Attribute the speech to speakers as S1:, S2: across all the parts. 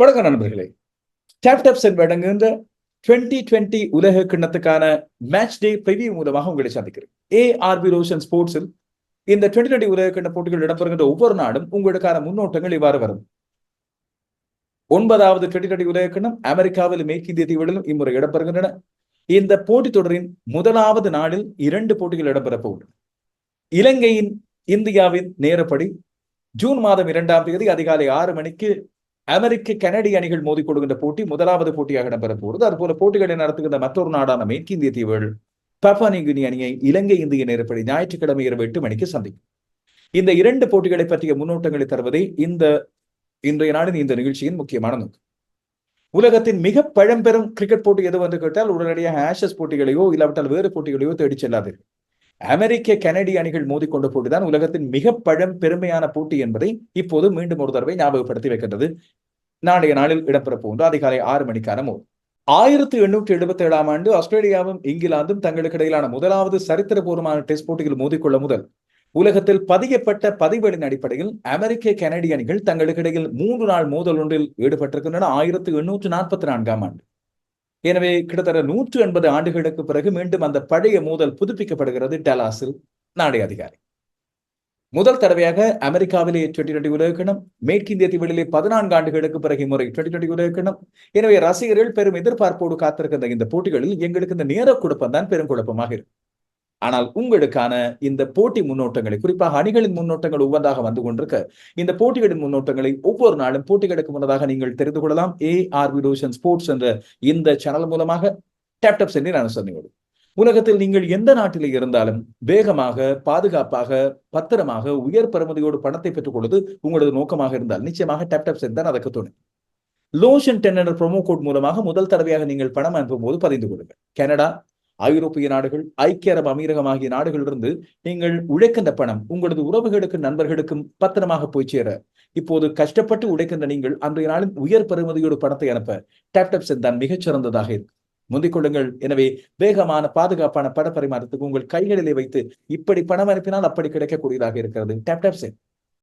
S1: வணக்கம் நண்பர்களே. Tape tape Sen வழங்குகின்ற டுவெண்ட்டி டுவெண்ட்டி உலக கிண்ணத்துக்கான மேட்ச் டே பிரிவியூ மூலமாக உங்களை சந்திக்கிறேன். ஏஆர்பி ரோஷன் ஸ்போர்ட்ஸில் இந்த டுவெண்ட்டி டுவெண்ட்டி உலக கிண்ண போட்டிகள் இடம்பெறுகின்ற ஒவ்வொரு நாடும் உங்களுக்கான முன்னோட்டங்கள் இவ்வாறு வரும். ஒன்பதாவது டுவெண்ட்டி டுவெண்ட்டி உலக கிண்ணம் அமெரிக்காவில் மேற்கிந்திய தீவுகளிலும் இம்முறை இடம்பெறுகின்றன. இந்த போட்டித் தொடரின் முதலாவது நாளில் இரண்டு போட்டிகள் இடம்பெறப் போகின்றன. இலங்கையின் இந்தியாவின் நேரப்படி ஜூன் மாதம் இரண்டாம் தேதி அதிகாலை ஆறு மணிக்கு அமெரிக்க கனடிய அணிகள் மோதி கொடுக்கின்ற போட்டி முதலாவது போட்டியாக இடம்பெறப் போகிறது. அதுபோல போட்டிகளை நடத்துகின்ற மற்றொரு நாடான மேற்கிந்திய தீவுகள் பப்பானிகுனி அணியை இலங்கை இந்திய நேரப்படி ஞாயிற்றுக்கிழமை இரவு எட்டு மணிக்கு சந்திக்கும். இந்த இரண்டு போட்டிகளை பற்றிய முன்னோட்டங்களை தருவதே இந்த இன்றைய நாளின் இந்த நிகழ்ச்சியின் முக்கியமான நோக்கம். உலகத்தின் மிக பழம்பெரும் கிரிக்கெட் போட்டி எது என்று கேட்டால் உடனடியாக ஆஷஸ் போட்டிகளையோ இல்லாவிட்டால் வேறு போட்டிகளையோ தேடிச் செல்லாதீர்கள். அமெரிக்க கனடிய அணிகள் மோதிக்கொண்ட போட்டிதான் உலகத்தின் மிக பழம் பெருமையான போட்டி என்பதை இப்போது மீண்டும் ஒரு தடவை ஞாபகப்படுத்தி வைக்கின்றது. நாளைய நாளில் இடம்பெறப் போன்ற அதிகாலை ஆறு மணிக்கான மோதல் ஆயிரத்தி எண்ணூற்றி எழுபத்தி ஏழாம் ஆண்டு ஆஸ்திரேலியாவும் இங்கிலாந்தும் தங்களுக்கு இடையிலான முதலாவது சரித்திரபூர்வமான டெஸ்ட் போட்டியில் மோதிக்கொள்ள முதல். உலகத்தில் பதியப்பட்ட பதிவுகளின் அடிப்படையில் அமெரிக்க கனடிய அணிகள் தங்களுக்கு இடையில் மூன்று நாள் மோதல் ஒன்றில் ஈடுபட்டிருக்கின்றன ஆயிரத்தி எண்ணூற்று நாற்பத்தி நான்காம் ஆண்டு. எனவே கிட்டத்தட்ட நூற்று எண்பது ஆண்டுகளுக்கு பிறகு மீண்டும் அந்த பழைய மோதல் புதுப்பிக்கப்படுகிறது டலாஸில் நாடை அதிகாரி முதல் தடவையாக அமெரிக்காவிலே டுவெண்டி டுவெண்டி உலகக்கிணம் மேற்கிந்திய தீவுகளிலே பதினான்கு ஆண்டுகளுக்கு பிறகு முறை டுவெண்டி டுவெண்டி உலகக்கிணம் எனவே ரசிகர்கள் பெரும் எதிர்பார்ப்போடு காத்திருக்கின்ற இந்த போட்டிகளில் எங்களுக்கு இந்த நேர குழப்பம் தான் பெரும் குழப்பமாக இருக்கும் ஆனால் உங்களுக்கான இந்த போட்டி முன்னோட்டங்களை குறிப்பாக அணிகளின் முன்னோட்டங்கள் ஒவ்வொன்றாக வந்து கொண்டிருக்க இந்த போட்டிகளின் முன்னோட்டங்களை ஒவ்வொரு நாளும் போட்டிகளுக்கு முன்னதாக நீங்கள் தெரிந்து கொள்ளலாம். ஏ ஆர் விடோஷன் ஸ்போர்ட்ஸ் என்ற இந்த சேனல் மூலமாக டேப்டப் சென்று நான் சொன்னீங்க உலகத்தில் நீங்கள் எந்த நாட்டில் இருந்தாலும் வேகமாக பாதுகாப்பாக பத்திரமாக உயர் பெறுமதியோடு பணத்தை பெற்றுக் கொள்வது உங்களது நோக்கமாக இருந்தால் நிச்சயமாக டேப் டப் சென்று தான் அதற்கு தோணும் லோஷன் டென் என்ற ப்ரோமோ கோட் மூலமாக முதல் தடவையாக நீங்கள் பணம் அனுப்பும் போது பதிந்து கொள்ளுங்கள். கனடா ஐரோப்பிய நாடுகள் ஐக்கிய அரபு அமீரகம் ஆகிய நாடுகளிலிருந்து நீங்கள் உழைக்கின்ற பணம் உங்களது உறவுகளுக்கும் நண்பர்களுக்கும் பத்திரமாக போய் சேர. இப்போது கஷ்டப்பட்டு உழைக்கின்ற நீங்கள் அன்றைய நாளின் உயர் பெறுமதியோடு பணத்தை அனுப்ப டேப்டப் தான் மிகச் சிறந்ததாக இருக்கும். முந்திக் கொள்ளுங்கள் எனவே வேகமான பாதுகாப்பான பட பரிமாற்றத்துக்கு உங்கள் கைகளிலே வைத்து இப்படி பணம் அனுப்பினால் அப்படி கிடைக்கக்கூடியதாக இருக்கிறது. டேப் டேப் சென்ட்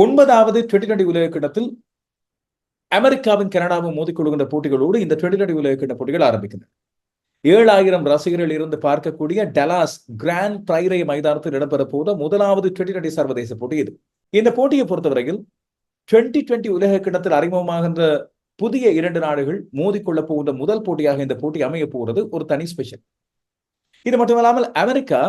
S1: ஒன்பதாவது டுவெண்டி டுவெண்டி உலக கிண்ணத்தில் அமெரிக்காவும் கனடாவும் மோதிக்கொள்கின்ற போட்டிகளோடு இந்த டுவெண்டி டுவெண்டி உலக போட்டிகள் ஆரம்பிக்கின்றன. ஏழாயிரம் ரசிகர்கள் இருந்து பார்க்கக்கூடிய டலாஸ் கிராண்ட் பிரைரே மைதானத்தில் இடம்பெற போத முதலாவது டுவெண்டி டுவெண்டி சர்வதேச போட்டி இது. இந்த போட்டியை பொறுத்தவரையில் டுவெண்டி டுவெண்டி உலக கிண்ணத்தில் அறிமுகமாகின்ற புதிய இரண்டு நாடுகள் மோதிக்கொள்ள போகின்ற முதல் போட்டியாக இந்த போட்டி அமைய போகிறது ஒரு தனி ஸ்பெஷல் இது மட்டுமல்லாமல் அமெரிக்கா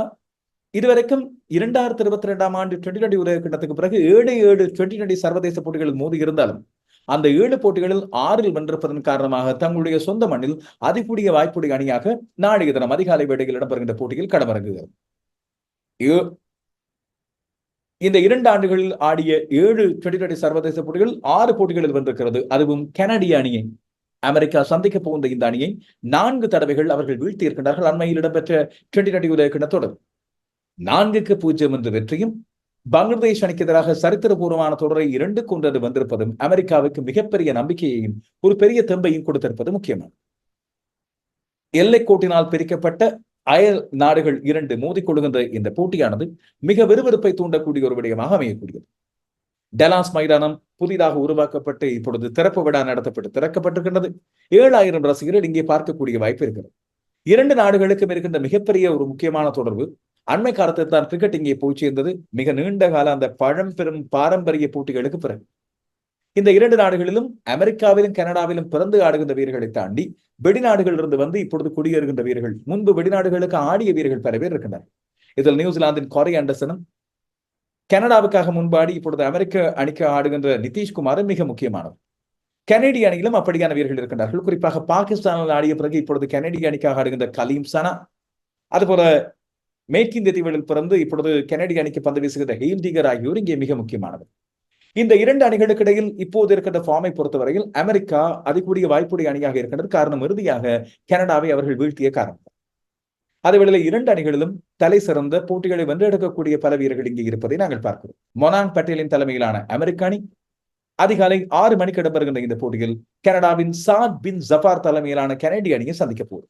S1: இதுவரைக்கும் இரண்டாயிரத்தி இருபத்தி ரெண்டாம் ஆண்டு டுவெண்டி டுவெண்டி உலக கிண்ணத்துக்கு பிறகு ஏழு ஏழு டுவெண்டி டுவெண்டி சர்வதேச போட்டிகளில் மோதி இருந்தாலும் அந்த ஏழு போட்டிகளில் ஆறில் வென்றிருப்பதன் காரணமாக தங்களுடைய சொந்த மண்ணில் அதிகூடிய வாய்ப்புடைய அணியாக நாளைய தினம் அதிகாலை வேடையில் இடம்பெறுகின்ற போட்டியில் களமிறங்குகிறது. இந்த இரண்டு ஆண்டுகளில் ஆடிய ஏழு டுவெண்டி டுவெண்டி சர்வதேச போட்டிகள் ஆறு போட்டிகளில் வென்றிருக்கிறது. அதுவும் கனடிய அணியை அமெரிக்கா சந்திக்க போகின்ற இந்த அணியை நான்கு தடவைகள் அவர்கள் வீழ்த்தி இருக்கின்றார்கள் அண்மையில் இடம்பெற்ற டுவெண்டி டுவெண்டி உலக தொடர் நான்குக்கு பூஜ்ஜியம் என்ற வெற்றியும் பங்களாதேஷ் அணிக்கு எதிராக சரித்திரபூர்வமான தொடரை இரண்டு கொண்டது வந்திருப்பதும் அமெரிக்காவுக்கு மிகப்பெரிய நம்பிக்கையையும் ஒரு பெரிய தெம்பையும் கொடுத்திருப்பது முக்கியமானது. எல்லைக்கோட்டினால் பிரிக்கப்பட்ட அயல் நாடுகள் இரண்டு மோதிக்கொள்கின்ற இந்த போட்டியானது மிக விறுவிறுப்பை தூண்டக்கூடிய ஒரு விடயமாக அமையக்கூடியது. டெலாஸ் மைதானம் புதிதாக உருவாக்கப்பட்டு இப்பொழுது திறப்பு விழா நடத்தப்பட்டு திறக்கப்பட்டிருக்கின்றது. ஏழாயிரம் ரசிகர்கள் இங்கே பார்க்கக்கூடிய வாய்ப்பு இருக்கிறது. இரண்டு நாடுகளுக்கும் இருக்கின்ற மிகப்பெரிய ஒரு முக்கியமான தொடர்பு அண்மை காலத்தில் தான் கிரிக்கெட் இங்கே போய் சேர்ந்தது மிக நீண்ட கால அந்த பழம்பெரும் பாரம்பரிய போட்டிகளுக்கு பிறகு. இந்த இரண்டு நாடுகளிலும் அமெரிக்காவிலும் கனடாவிலும் பிறந்து ஆடுகின்ற வீரர்களை தாண்டி வெளிநாடுகளிலிருந்து வந்து இப்பொழுது குடியேறுகின்ற வீரர்கள் முன்பு வெளிநாடுகளுக்கு ஆடிய வீரர்கள் பல பேர் இருக்கின்றனர். இதில் நியூசிலாந்தின் கொரை ஆண்டர்சனும் கனடாவுக்காக முன்பாடி இப்பொழுது அமெரிக்க அணிக்கு ஆடுகின்ற நிதிஷ்குமாரும் மிக முக்கியமானவர். கனடிய அணியிலும் அப்படியான வீரர்கள் இருக்கின்றார்கள். குறிப்பாக பாகிஸ்தானில் ஆடிய பிறகு இப்பொழுது கனடிய அணிக்காக ஆடுகின்ற கலீம் சனா. அதுபோல மேற்கிந்திய தீவுகளில் பிறந்து இப்பொழுது கனடிய அணிக்கு பந்து வீசுகிற ஹெயில்டிகர் ஆகியோர் இங்கே மிக முக்கியமானவர் இந்த இரண்டு அணிகளுக்கு இடையில் இப்போது இருக்கின்ற ஃபார்மை பொறுத்தவரையில் அமெரிக்கா அதிகூடிய வாய்ப்புடைய அணியாக இருக்கின்றது காரணம் இறுதியாக கனடாவை அவர்கள் வீழ்த்திய காரணம். அதேவேளை இரண்டு அணிகளிலும் தலை சிறந்த போட்டிகளை வென்றெடுக்கக்கூடிய பல வீரர்கள் இங்கே இருப்பதை நாங்கள் பார்க்கிறோம். மொனாங் பட்டேலின் தலைமையிலான அமெரிக்க அணி அதிகாலை ஆறு மணிக்கு இடம்பெறுகின்ற இந்த போட்டியில் கனடாவின் சாட் பின் ஜஃபார் தலைமையிலான கனடிய அணியை சந்திக்க போகிறோம்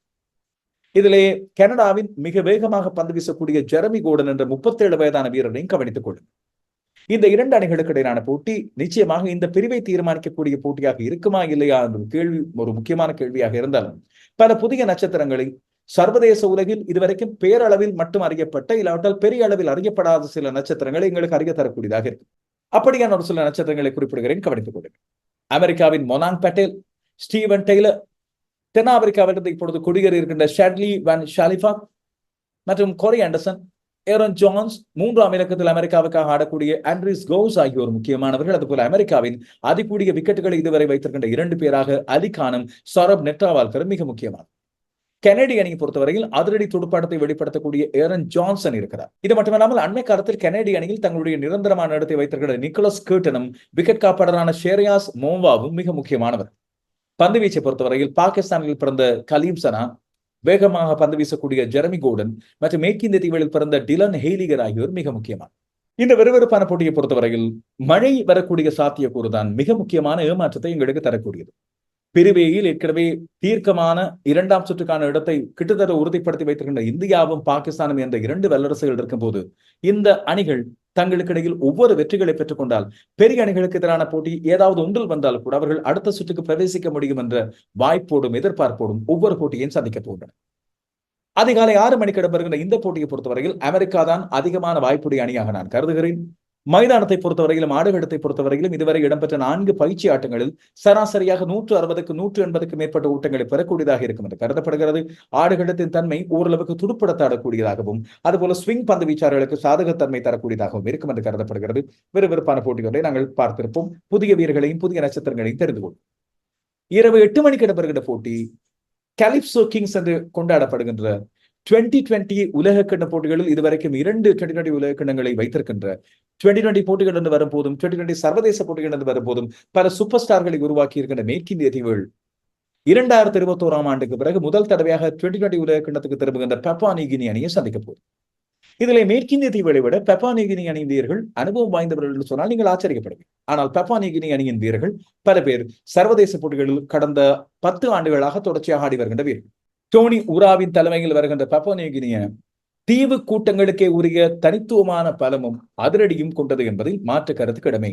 S1: இதிலே கனடாவின் மிக வேகமாக பந்து வீசக்கூடிய ஜெரமி கோடன் என்ற முப்பத்தேழு வயதான வீரரையும் கவனித்துக் கொள்ளும். இந்த இரண்டு அணிகளுக்கு இடையிலான போட்டி நிச்சயமாக இந்த பிரிவை தீர்மானிக்கக்கூடிய போட்டியாக இருக்குமா இல்லையா என்ற கேள்வி ஒரு முக்கியமான கேள்வியாக இருந்தாலும் பல புதிய நட்சத்திரங்களை சர்வதேச உலகில் இதுவரைக்கும் பேரளவில் மட்டும் அறியப்பட்ட இல்லாவிட்டால் பெரிய அளவில் அறியப்படாத சில நட்சத்திரங்களை எங்களுக்கு அறிய தரக்கூடியதாக இருக்கு. அப்படியான ஒரு சில நட்சத்திரங்களை குறிப்பிடுகிறேன் கவனித்துக் கொள்ளுங்கள். அமெரிக்காவின் மொனாங் பட்டேல் ஸ்டீவன் டெய்லர் தென்னாப்பிரிக்காவிலிருந்து இப்பொழுது குடியேறி இருக்கின்ற ஷட்லி வன் ஷாலிஃபா மற்றும் கொரி ஆண்டர்சன் ஏரன் ஜான்ஸ் மூன்றாம் இலக்கத்தில் அமெரிக்காவுக்காக ஆடக்கூடிய ஆண்ட்ரிஸ் கோஸ் ஆகியோர் முக்கியமானவர்கள். அதுபோல அமெரிக்காவின் அதிகூடிய விக்கெட்டுகளை இதுவரை வைத்திருக்கின்ற இரண்டு பேராக அலிகானும் சௌரப் நெட்ராவால்கரும் மிக முக்கியமானது கெனடி அணியை பொறுத்தவரையில் அதிரடி துடுப்பாட்டத்தை வெளிப்படுத்தக்கூடிய ஏரன் ஜான்சன் இருக்கிறார். இது மட்டுமல்லாமல் அண்மை காலத்தில் கெனடி அணியில் தங்களுடைய நிரந்தரமான இடத்தை வைத்திருக்கிற நிக்கோலஸ் கேட்டனும் விக்கெட் காப்பாளரான ஷேரியாஸ் மோவாவும் மிக முக்கியமானவர். பந்து வீச்சை பொறுத்தவரையில் பாகிஸ்தானில் பிறந்த கலீம் சனா வேகமாக பந்து வீசக்கூடிய ஜெரமி கோடன் மற்றும் மேற்கிந்திய தீவுகளில் பிறந்த டிலன் ஹெய்லிகர் ஆகியோர் மிக முக்கியமான இந்த விறுவிறுப்பான போட்டியை பொறுத்தவரையில் மழை வரக்கூடிய சாத்தியக்கூறு தான் மிக முக்கியமான ஏமாற்றத்தை எங்களுக்கு தரக்கூடியது. பிரிவேயில் ஏற்கனவே தீர்க்கமான இரண்டாம் சுற்றுக்கான இடத்தை கிட்டத்தட்ட உறுதிப்படுத்தி வைத்திருக்கின்ற இந்தியாவும் பாகிஸ்தானும் என்ற இரண்டு வல்லரசுகள் இருக்கும்போது இந்த அணிகள் தங்களுக்கு இடையில் ஒவ்வொரு வெற்றிகளை பெற்றுக் கொண்டால் பெரிய அணிகளுக்கு எதிரான போட்டி ஏதாவது ஒன்றில் வந்தால் கூட அவர்கள் அடுத்த சுற்றுக்கு பிரவேசிக்க முடியும் என்ற வாய்ப்போடும் எதிர்பார்ப்போடும் ஒவ்வொரு போட்டியையும் சந்திக்க போகின்றன. அதிகாலை ஆறு மணிக்கு இடம்பெறுகின்ற இந்த போட்டியை பொறுத்தவரையில் அமெரிக்கா தான் அதிகமான வாய்ப்புடைய அணியாக நான் கருதுகிறேன். மைதானத்தை பொறுத்தவரையிலும் ஆடுகளத்தை பொறுத்தவரையிலும் இதுவரை இடம்பெற்ற நான்கு பயிற்சி ஆட்டங்களில் சராசரியாக நூற்று அறுபதுக்கு நூற்று எண்பதுக்கு மேற்பட்ட ஊட்டங்களை பெறக்கூடியதாக இருக்கும் என்று கருதப்படுகிறது. ஆடுகளத்தின் தன்மை ஓரளவுக்கு துடுப்படுத்தாடக்கூடியதாகவும் அதுபோல ஸ்விங் பந்து வீச்சாளர்களுக்கு சாதகத்தன்மை தரக்கூடியதாகவும் இருக்கும் என்று கருதப்படுகிறது. விறுவிறுப்பான போட்டிகளை நாங்கள் பார்த்திருப்போம். புதிய வீரர்களையும் புதிய நட்சத்திரங்களையும் தெரிந்து கொள்வோம். இரவு எட்டு மணிக்கு இடம்பெறுகின்ற போட்டி கலிப்சோ கிங்ஸ் என்று கொண்டாடப்படுகின்ற டுவெண்ட்டி டுவெண்ட்டி உலக போட்டிகளில் இதுவரைக்கும் இரண்டு டுவெண்ட்டி டுவெண்டி உலக கிண்ணங்களை வைத்திருக்கின்ற டுவெண்ட்டி டுவெண்ட்டி போட்டிகள் என்று வரும்போதும் டுவெண்ட்டி டுவெண்ட்டி சர்வதேச போட்டிகள் என்று வரும்போதும் பல சூப்பர் ஸ்டார்களை உருவாக்கி இருக்கின்ற மேற்கிந்திய தீவுகள் இரண்டாயிரத்தி இருபத்தோராம் ஆண்டுக்கு பிறகு முதல் தடவையாக டுவெண்ட்டி டுவெண்ட்டி உலக கிண்ணத்துக்கு திரும்புகின்ற பெப்பா நீகினி அணியை சந்திக்க போகுது. இதில் மேற்கிந்திய தீவுகளை விட பெப்பா நீகினி அணி வீரர்கள் அனுபவம் வாய்ந்தவர்கள் என்று சொன்னால் நீங்கள் ஆச்சரியப்படுவீர்கள். ஆனால் பெப்பா நீகினி அணியின் வீரர்கள் பல பேர் சர்வதேச போட்டிகளில் கடந்த பத்து ஆண்டுகளாக தொடர்ச்சியாக ஆடி வருகின்ற வீரர்கள். டோனி உராவின் தலைமையில் வருகின்ற பப்போனிய தீவு கூட்டங்களுக்கே உரிய தனித்துவமான பலமும் அதிரடியும் கொண்டது என்பதில் மாற்று கருத்து இடமே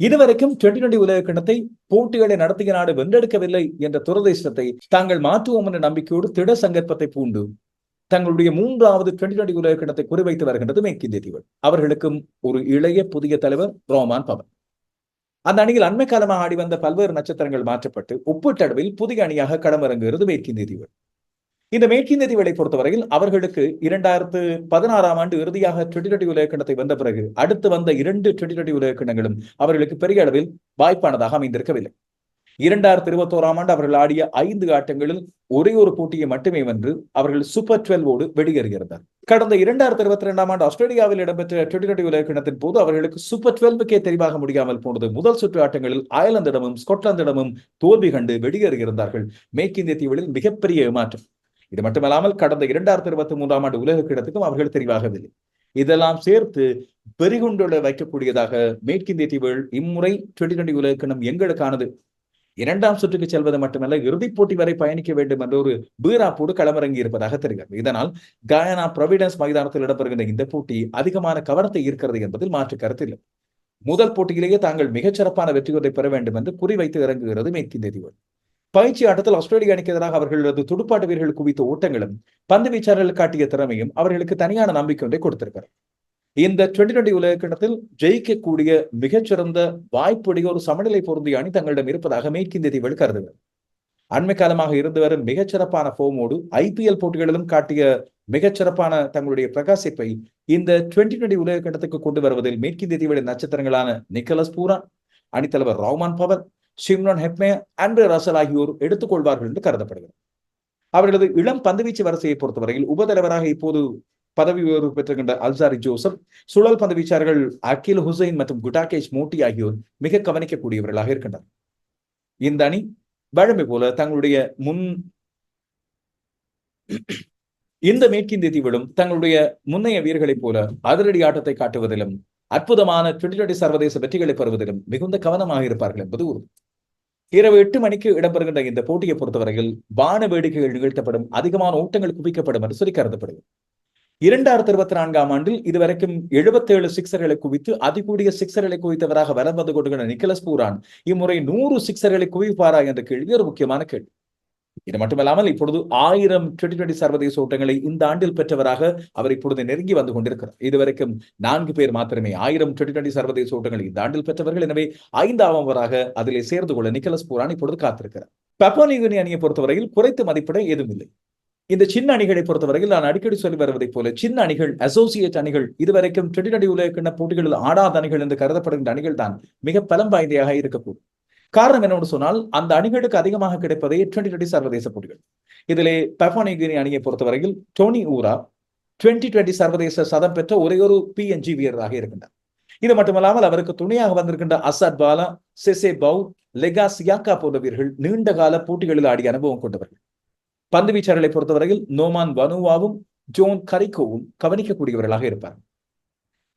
S1: இதுவரைக்கும் டுவெண்டி டுவெண்டி உலக கிணத்தை போட்டிகளை நடத்திய நாடு வென்றெடுக்கவில்லை என்ற துரதேசத்தை தாங்கள் மாற்றுவோம் என்ற நம்பிக்கையோடு திட சங்கற்பத்தை பூண்டு தங்களுடைய மூன்றாவது டுவெண்டி டுவெண்டி உலக கிணத்தை குறிவைத்து வருகின்றது மேற்கிந்திய தீவு அவர்களுக்கும் ஒரு இளைய புதிய தலைவர் ரோமான் பவன். அந்த அணியில் அண்மை காலமாக ஆடி வந்த பல்வேறு நட்சத்திரங்கள் மாற்றப்பட்டு ஒப்பீட்டளவில் புதிய அணியாக களமிறங்குகிறது மேற்கிந்திய தீவு இந்த மேற்கிந்திய தீவுகளை பொறுத்தவரையில் அவர்களுக்கு இரண்டாயிரத்து பதினாறாம் ஆண்டு இறுதியாக டுவெண்டி டுவெண்டி வந்த பிறகு அடுத்து வந்த இரண்டு டுவெண்டி டுவெண்டி அவர்களுக்கு பெரிய அளவில் வாய்ப்பானதாக அமைந்திருக்கவில்லை. இரண்டாயிரத்தி இருபத்தோராம் ஆண்டு அவர்கள் ஆடிய ஐந்து ஆட்டங்களில் ஒரே ஒரு போட்டியை மட்டுமே வென்று அவர்கள் சூப்பர் டுவெல்வோடு வெளியேறுகிறார் கடந்த இரண்டாயிரத்தி இருபத்தி இரண்டாம் ஆண்டு ஆஸ்திரேலியாவில் இடம்பெற்ற டுவெண்டி டுவெண்டி உலக கிணத்தின் போது அவர்களுக்கு சூப்பர் டுவெல்வுக்கே தெரிவாக முடியாமல் போனது. முதல் சுற்று ஆட்டங்களில் அயர்லாந்திடமும் ஸ்காட்லாந்திடமும் தோல்வி கண்டு வெளியேறுகிறார்கள் மேற்கிந்திய தீவுகளில் மிகப்பெரிய ஏமாற்றம். இது மட்டுமல்லாமல் கடந்த இரண்டாயிரத்தி இருபத்தி மூன்றாம் ஆண்டு உலக கிணத்துக்கும் அவர்கள் தெரிவாகவில்லை. இதெல்லாம் சேர்த்து பெருகுண்டுள்ள வைக்கக்கூடியதாக மேற்கிந்திய தீவுகள் இம்முறை டுவெண்டி டுவெண்டி உலக கிணம் எங்களுக்கானது. இரண்டாம் சுற்றுக்கு செல்வது மட்டுமல்ல இறுதிப் போட்டி வரை பயணிக்க வேண்டும் என்ற ஒரு பீராப்போடு களமிறங்கி இருப்பதாக தெரிகிறது. இதனால் கயானா ப்ரொவிடன்ஸ் மைதானத்தில் இடம்பெறுகின்ற இந்த போட்டி அதிகமான கவனத்தை ஈர்க்கிறது என்பதில் மாற்று கருத்தில்லை முதல் போட்டியிலேயே தாங்கள் மிகச்சிறப்பான வெற்றிகளை பெற வேண்டும் என்று குறிவைத்து இறங்குகிறது மேற்கிந்திய தீவுகள் பயிற்சி ஆட்டத்தில் ஆஸ்திரேலிய அணிக்கு எதிராக அவர்களது துடுப்பாட்ட வீரர்கள் குவித்த ஓட்டங்களும் பந்து வீச்சாளர்கள் காட்டிய திறமையும் அவர்களுக்கு தனியான நம்பிக்கை ஒன்றை கொடுத்திருக்கிறார் இந்த டுவெண்டி டுவெண்டி உலக ஜெயிக்கக்கூடிய மிகச்சிறந்த வாய்ப்புடைய ஒரு சமநிலை பொருந்திய அணி தங்களிடம் இருப்பதாக மேற்கிந்திய தீவுகள் கருதுகிறது அண்மை காலமாக இருந்து வரும் மிகச்சிறப்பான ஃபோமோடு ஐபிஎல் போட்டிகளிலும் காட்டிய மிகச்சிறப்பான தங்களுடைய பிரகாசிப்பை இந்த டுவெண்டி டுவெண்டி உலக கொண்டு வருவதில் மேற்கிந்திய தீவுகளின் நட்சத்திரங்களான நிக்கலஸ் பூரா அணித்தலைவர் ரவுமான் பவர் ஷிம்ரான் ஹெப்மே ஆண்ட்ரே ரசல் ஆகியோர் எடுத்துக்கொள்வார்கள் என்று கருதப்படுகிறது. அவர்களது இளம் பந்துவீச்சு வரிசையை பொறுத்தவரையில் உபதலைவராக இப்போது பதவி உயர்வு பெற்றுக்கின்ற அல்சாரி ஜோசப் சுழல் பந்து வீச்சார்கள் அகில் ஹுசைன் மற்றும் குட்டாகேஷ் மோட்டி ஆகியோர் மிக கவனிக்கக்கூடியவர்களாக இருக்கின்றனர். இந்த அணி வழமை போல தங்களுடைய முன் இந்த மேற்கிந்திய தீவிலும் தங்களுடைய முன்னைய வீரர்களைப் போல அதிரடி ஆட்டத்தை காட்டுவதிலும் அற்புதமான டுவெண்டி டுவெண்டி சர்வதேச வெற்றிகளை பெறுவதிலும் மிகுந்த கவனமாக இருப்பார்கள் என்பது உறுதி. இரவு எட்டு மணிக்கு இடம்பெறுகின்ற இந்த போட்டியை பொறுத்தவரையில் வான வேடிக்கைகள் நிகழ்த்தப்படும் அதிகமான ஓட்டங்கள் குவிக்கப்படும் என்று சொல்லி கருதப்படுகிறது. இரண்டாயிரத்தி இருபத்தி நான்காம் ஆண்டில் இதுவரைக்கும் எழுபத்தேழு சிக்சர்களை குவித்து அதிகூடிய சிக்சர்களை குவித்தவராக வலம் வந்து கொண்டிருக்கிற நிக்கலஸ் பூரான் இம்முறை நூறு சிக்சர்களை குவிப்பாரா என்ற கேள்வி ஒரு முக்கியமான கேள்வி. இது மட்டுமல்லாமல் இப்பொழுது ஆயிரம் டுவெண்டி டுவெண்டி சர்வதேச ஓட்டங்களை இந்த ஆண்டில் பெற்றவராக அவர் இப்பொழுது நெருங்கி வந்து கொண்டிருக்கிறார். இதுவரைக்கும் நான்கு பேர் மாத்திரமே ஆயிரம் டுவெண்டி டுவெண்டி சர்வதேச ஓட்டங்களை இந்த ஆண்டில் பெற்றவர்கள். எனவே ஐந்தாவவராக அதிலே சேர்ந்து கொள்ள நிக்கலஸ் பூரான் இப்பொழுது காத்திருக்கிறார். பப்பானிகுனி அணியை பொறுத்தவரையில் குறைத்து மதிப்பிட ஏதும் இல்லை இந்த சின்ன அணிகளை பொறுத்தவரையில் நான் அடிக்கடி சொல்லி வருவதைப் போல சின்ன அணிகள் அசோசியேட் அணிகள் இதுவரைக்கும் டுவெண்டி டுவெண்டி உலக போட்டிகளில் ஆடாத அணிகள் என்று கருதப்படுகின்ற அணிகள் தான் மிக பலம் வாய்ந்தையாக இருக்கக்கூடும். காரணம் என்னவென்று சொன்னால் அந்த அணிகளுக்கு அதிகமாக கிடைப்பதே டுவெண்டி டுவெண்டி சர்வதேச போட்டிகள். இதிலே பெஃபானிகிரி அணியை பொறுத்தவரையில் டோனி ஊரா டுவெண்டி டுவெண்டி சர்வதேச சதம் பெற்ற ஒரே ஒரு பிஎன்ஜி வீரராக இருக்கின்றார். இது மட்டுமல்லாமல் அவருக்கு துணையாக வந்திருக்கின்ற அசாத் பாலா செசே பவுத் லெகா சியாக்கா போன்ற வீரர்கள் நீண்ட கால போட்டிகளில் ஆடிய அனுபவம் கொண்டவர்கள். பந்து வீச்சாளர்களை பொறுத்தவரையில் நோமான் வனுவாவும் ஜோன் கரிக்கோவும் கவனிக்கக்கூடியவர்களாக இருப்பார்.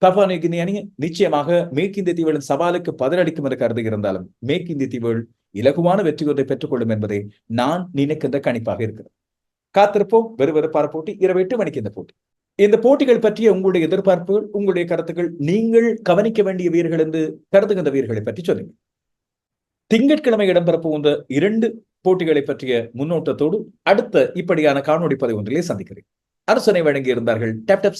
S1: பப்பானிகினி அணி நிச்சயமாக மேற்கிந்திய தீவுகளின் சவாலுக்கு பதிலளிக்கும் என்று கருதி இருந்தாலும் மேற்கிந்திய தீவுகள் இலகுவான வெற்றி ஒன்றை பெற்றுக்கொள்ளும் என்பதை நான் நினைக்கின்ற கணிப்பாக இருக்கிறது. காத்திருப்போம். வெறுவெறுப்பான போட்டி. இரவு எட்டு மணிக்கு இந்த போட்டி. இந்த போட்டிகள் பற்றிய உங்களுடைய எதிர்பார்ப்புகள் உங்களுடைய கருத்துக்கள் நீங்கள் கவனிக்க வேண்டிய வீரர்கள் என்று கருதுகின்ற வீரர்களை பற்றி சொல்லுங்கள். திங்கட்கிழமை இடம்பெற போகின்ற இரண்டு போட்டிகளை பற்றிய முன்னோட்டத்தோடு அடுத்த இப்படியான காணொலி பதிவு ஒன்றிலே சந்திக்கிறேன். அரசனை வழங்கி இருந்தார்கள் டேப் டப்